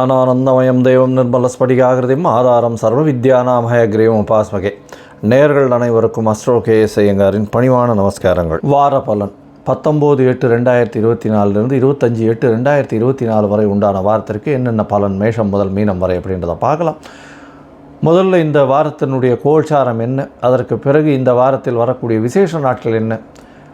ஞானானந்தமயம் தெய்வம் நிர்மலஸ்படிகாகிருதியும் ஆதாரம் சர்வ வித்யானாமய கிரீவம் உபாஸ்மகே. நேர்கள் அனைவருக்கும் அஸ்ட்ரோ கே எஸ் ஐயங்காரின் பணிவான நமஸ்காரங்கள். வார பலன். பத்தொம்போது எட்டு ரெண்டாயிரத்தி இருபத்தி நாலுலேருந்து இருபத்தஞ்சி எட்டு ரெண்டாயிரத்தி இருபத்தி நாலு வரை உண்டான வாரத்திற்கு என்னென்ன பலன் மேஷம் முதல் மீனம் வரை அப்படின்றத பார்க்கலாம். முதல்ல இந்த வாரத்தினுடைய கோல்சாரம் என்ன? அதற்கு பிறகு இந்த வாரத்தில் வரக்கூடிய விசேஷ நாட்கள் என்ன?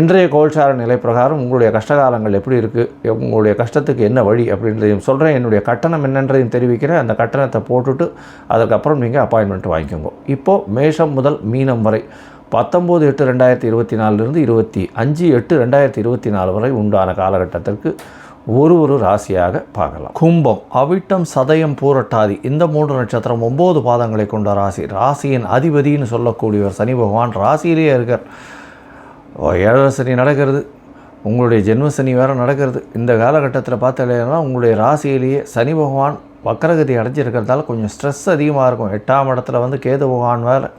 இன்றைய கோல்சார நிலை பிரகாரம் உங்களுடைய கஷ்டகாலங்கள் எப்படி இருக்குது உங்களுடைய கஷ்டத்துக்கு என்ன வழி அப்படின்றதையும் சொல்கிறேன் என்னுடைய கட்டணம் என்னன்றதையும் தெரிவிக்கிறேன். அந்த கட்டணத்தை போட்டுட்டு அதுக்கப்புறம் நீங்கள் அப்பாயின்மெண்ட் வாங்கிக்கோங்க. இப்போது மேஷம் முதல் மீனம் வரை பத்தொம்போது எட்டு ரெண்டாயிரத்தி இருபத்தி நாலுலேருந்து இருபத்தி அஞ்சு எட்டு ரெண்டாயிரத்தி இருபத்தி நாலு வரை உண்டான காலகட்டத்திற்கு ஒரு ஒரு ராசியாக பார்க்கலாம். கும்பம் அவிட்டம் சதயம் பூரட்டாதி இந்த மூன்று நட்சத்திரம் ஒம்பது பாதங்களை கொண்ட ராசி. ராசியின் அதிபதின்னு சொல்லக்கூடியவர் சனி பகவான். ராசியிலேயே இருக்கார். ஏழரை சனி நடக்கிறது. உங்களுடைய ஜென்ம சனி வேறு நடக்கிறது. இந்த காலகட்டத்தில் பார்த்தாலேனா உங்களுடைய ராசியிலேயே சனி பகவான் வக்கரகதி அடைஞ்சிருக்கிறதால கொஞ்சம் ஸ்ட்ரெஸ் அதிகமாக இருக்கும். எட்டாம் இடத்துல வந்து கேது பகவான் வேறு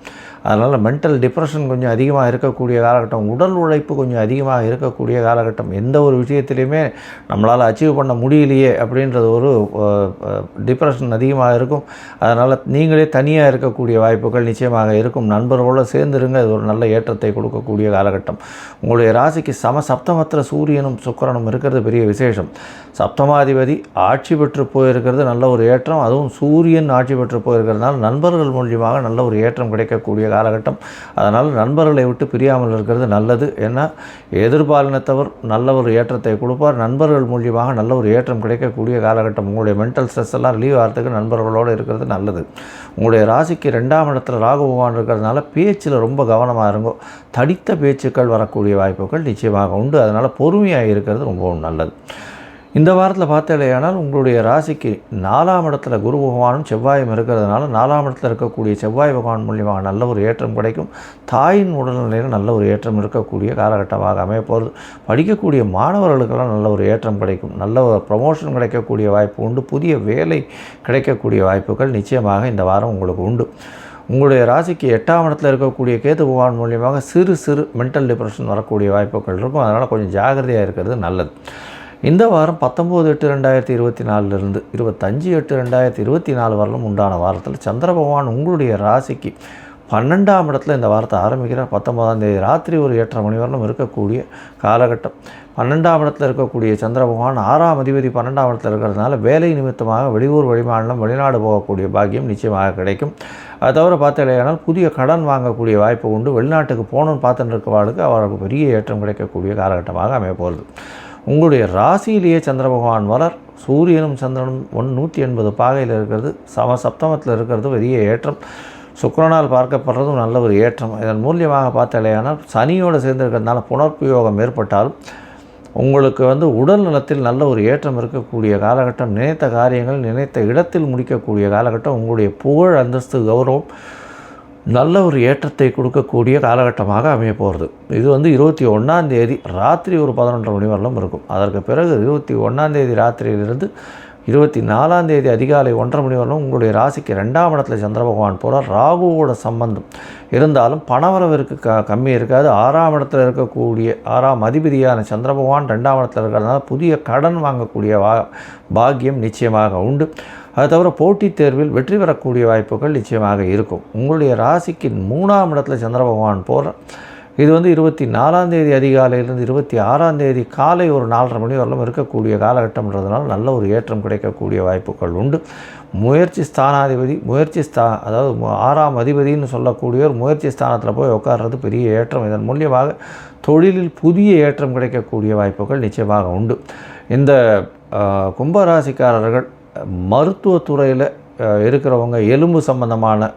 அதனால் மென்டல் டிப்ரெஷன் கொஞ்சம் அதிகமாக இருக்கக்கூடிய காலகட்டம் உடல் உழைப்பு கொஞ்சம் அதிகமாக இருக்கக்கூடிய காலகட்டம். எந்த ஒரு விஷயத்துலையுமே நம்மளால் அச்சீவ் பண்ண முடியலையே அப்படின்றது ஒரு டிப்ரெஷன் அதிகமாக இருக்கும். அதனால் நீங்களே தனியாக இருக்கக்கூடிய வாய்ப்புகள் நிச்சயமாக இருக்கும். நண்பர்களோடு சேர்ந்துருங்க இது ஒரு நல்ல ஏற்றத்தை கொடுக்கக்கூடிய காலகட்டம். உங்களுடைய ராசிக்கு சம சப்தமத்தில் சூரியனும் சுக்கரனும் இருக்கிறது பெரிய விசேஷம். சப்தமாதிபதி ஆட்சி பெற்று போயிருக்கிறது நல்ல ஒரு ஏற்றம். அதுவும் சூரியன் ஆட்சி பெற்று போயிருக்கிறதுனால நண்பர்கள் மூலியமாக நல்ல ஒரு ஏற்றம் கிடைக்கக்கூடிய காலகட்டம். அதனால் நண்பர்களை விட்டு பிரியாமல் இருக்கிறது நல்லது. ஏன்னா எதிர்பாலினத்தவர் நல்ல ஒரு ஏற்றத்தை கொடுப்பார். நண்பர்கள் மூலியமாக நல்ல ஒரு ஏற்றம் கிடைக்கக்கூடிய காலகட்டம். உங்களுடைய மென்டல் ஸ்ட்ரெஸ் எல்லாம் ரிலீவ் ஆகிறதுக்கு நண்பர்களோடு இருக்கிறது நல்லது. உங்களுடைய ராசிக்கு ரெண்டாம் இடத்துல ராகு பகவான் இருக்கிறதுனால பேச்சில் ரொம்ப கவனமாக இருங்கோ. தடித்த பேச்சுக்கள் வரக்கூடிய வாய்ப்புகள் நிச்சயமாக உண்டு. அதனால் பொறுமையாக இருக்கிறது ரொம்பவும் நல்லது. இந்த வாரத்தில் பார்த்தலையானால் உங்களுடைய ராசிக்கு நாலாம் இடத்துல குரு பகவானும் செவ்வாயும் இருக்கிறதுனால நாலாம் இடத்துல இருக்கக்கூடிய செவ்வாய் பகவான் மூலியமாக நல்ல ஒரு ஏற்றம் கிடைக்கும். தாயின் உடல்நிலையில் நல்ல ஒரு ஏற்றம் இருக்கக்கூடிய காலகட்டமாக அமைய போகிறது படிக்கக்கூடிய மாணவர்களுக்கெல்லாம் நல்ல ஒரு ஏற்றம் கிடைக்கும். நல்ல ஒரு ப்ரமோஷன் கிடைக்கக்கூடிய வாய்ப்பு உண்டு. புதிய வேலை கிடைக்கக்கூடிய வாய்ப்புகள் நிச்சயமாக இந்த வாரம் உங்களுக்கு உண்டு. உங்களுடைய ராசிக்கு எட்டாம் இடத்துல இருக்கக்கூடிய கேது பகவான் மூலியமாக சிறு சிறு மென்டல் டிப்ரெஷன் வரக்கூடிய வாய்ப்புகள் இருக்கும். அதனால் கொஞ்சம் ஜாகிரதையாக இருக்கிறது நல்லது. இந்த வாரம் பத்தொம்போது எட்டு ரெண்டாயிரத்தி இருபத்தி நாலுலேருந்து இருபத்தஞ்சு எட்டு ரெண்டாயிரத்தி இருபத்தி நாலு வரலும் உண்டான வாரத்தில் சந்திர பகவான் உங்களுடைய ராசிக்கு பன்னெண்டாம் இடத்துல இந்த வாரத்தை ஆரம்பிக்கிறார். பத்தொன்பதாம் தேதி ராத்திரி ஒரு எட்டரை மணி வரலும் இருக்கக்கூடிய காலகட்டம். பன்னெண்டாம் இடத்துல இருக்கக்கூடிய சந்திர பகவான் ஆறாம் அதிபதி பன்னெண்டாம் இடத்துல இருக்கிறதுனால வேலை நிமித்தமாக வெளியூர் வெளிமாநிலம் வெளிநாடு போகக்கூடிய பாக்கியம் நிச்சயமாக கிடைக்கும். அது தவிர பார்த்தீங்கன்னா புதிய கடன் வாங்கக்கூடிய வாய்ப்பு உண்டு. வெளிநாட்டுக்கு போகணும்னு பார்த்துட்டு இருக்கவாளுக்கு அவருக்கு பெரிய ஏற்றம் கிடைக்கக்கூடிய காலகட்டமாக அமைய போகிறது உங்களுடைய ராசியிலேயே சந்திர பகவான் வளர் சூரியனும் சந்திரனும் ஒன் நூற்றி எண்பது பாகையில் இருக்கிறது. சம சப்தமத்தில் இருக்கிறது பெரிய ஏற்றம். சுக்கரனால் பார்க்கப்படுறதும் நல்ல ஒரு ஏற்றம். இதன் மூலியமாக பார்த்தாலேயானால் சனியோடு சேர்ந்து புனர்பயோகம் ஏற்பட்டாலும் உங்களுக்கு வந்து உடல் நலத்தில் நல்ல ஒரு ஏற்றம் இருக்கக்கூடிய காலகட்டம். நினைத்த காரியங்கள் நினைத்த இடத்தில் முடிக்கக்கூடிய காலகட்டம். உங்களுடைய புகழ் அந்தஸ்து கௌரவம் நல்ல ஒரு ஏற்றத்தை கொடுக்கக்கூடிய காலகட்டமாக அமைய போகிறது. இது வந்து இருபத்தி ஒன்றாம் தேதி ராத்திரி ஒரு பதினொன்றரை மணி வரலும் இருக்கும். அதற்கு பிறகு இருபத்தி ஒன்றாம் தேதி ராத்திரியிலிருந்து இருபத்தி நாலாம் தேதி அதிகாலை ஒன்றரை மணி வரலும் உங்களுடைய ராசிக்கு ரெண்டாம் இடத்துல சந்திர பகவான் போகிறார் ராகுவோட சம்பந்தம் இருந்தாலும் பணவரவிற்கு க கம்மி இருக்காது. ஆறாம் இடத்துல இருக்கக்கூடிய ஆறாம் அதிபதியான சந்திர பகவான் ரெண்டாம் இடத்துல இருக்கிறதுனால புதிய கடன் வாங்கக்கூடிய வா பாக்கியம் நிச்சயமாக உண்டு. அது தவிர போட்டித் தேர்வில் வெற்றி பெறக்கூடிய வாய்ப்புகள் நிச்சயமாக இருக்கும். உங்களுடைய ராசிக்கு மூணாம் இடத்துல சந்திர பகவான் போகிற இது வந்து இருபத்தி நாலாம் தேதி அதிகாலையிலேருந்து இருபத்தி ஆறாம் தேதி காலை ஒரு நாலரை மணி வரலும் இருக்கக்கூடிய காலகட்டம்ன்றதுனால நல்ல ஒரு ஏற்றம் கிடைக்கக்கூடிய வாய்ப்புகள் உண்டு. முயற்சி ஸ்தானாதிபதி முயற்சி ஸ்தா அதாவது ஆறாம் அதிபதின்னு சொல்லக்கூடியவர் முயற்சி ஸ்தானத்தில் போய் உட்கார்றது பெரிய ஏற்றம். இதன் மூலியமாக தொழிலில் புதிய ஏற்றம் கிடைக்கக்கூடிய வாய்ப்புகள் நிச்சயமாக உண்டு. இந்த கும்பராசிக்காரர்கள் மருத்துவத்துறையில் இருக்கிறவங்க எலும்பு சம்பந்தமான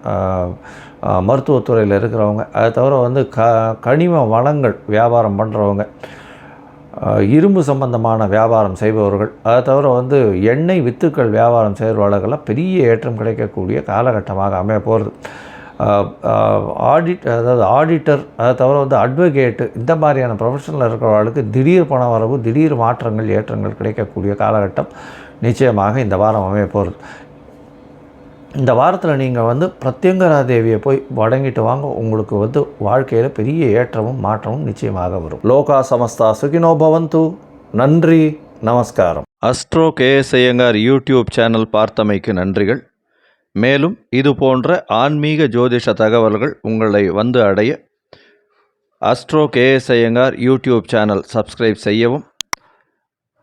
மருத்துவத்துறையில் இருக்கிறவங்க அதை தவிர வந்து க கனிம வளங்கள் வியாபாரம் பண்ணுறவங்க இரும்பு சம்பந்தமான வியாபாரம் செய்பவர்கள் அதை தவிர வந்து எண்ணெய் வித்துக்கள் வியாபாரம் செய்கிறவர்களெல்லாம் பெரிய ஏற்றம் கிடைக்கக்கூடிய காலகட்டமாக அமைய போகிறது ஆடிட் அதாவது ஆடிட்டர் அதை தவிர வந்து அட்வொகேட்டு இந்த மாதிரியான ப்ரொஃபஷனில் இருக்கிறவர்களுக்கு திடீர் பண வரவு திடீர் மாற்றங்கள் ஏற்றங்கள் கிடைக்கக்கூடிய காலகட்டம் நிச்சயமாக இந்த வாரம் அமைய போகிறது இந்த வாரத்தில் நீங்கள் வந்து பிரத்யங்கரா தேவியை போய் வணங்கிட்டு வாங்க. உங்களுக்கு வந்து வாழ்க்கையில் பெரிய ஏற்றமும் மாற்றமும் நிச்சயமாக வரும். லோகா சமஸ்தா சுகினோ பவந்து. நன்றி நமஸ்காரம். Astro KS Iyengar YouTube channel பார்த்தமைக்கு நன்றிகள். மேலும் இது போன்ற ஆன்மீக ஜோதிஷ தகவல்கள் உங்களை வந்து அடைய astro KS Iyengar YouTube channel subscribe செய்யவும்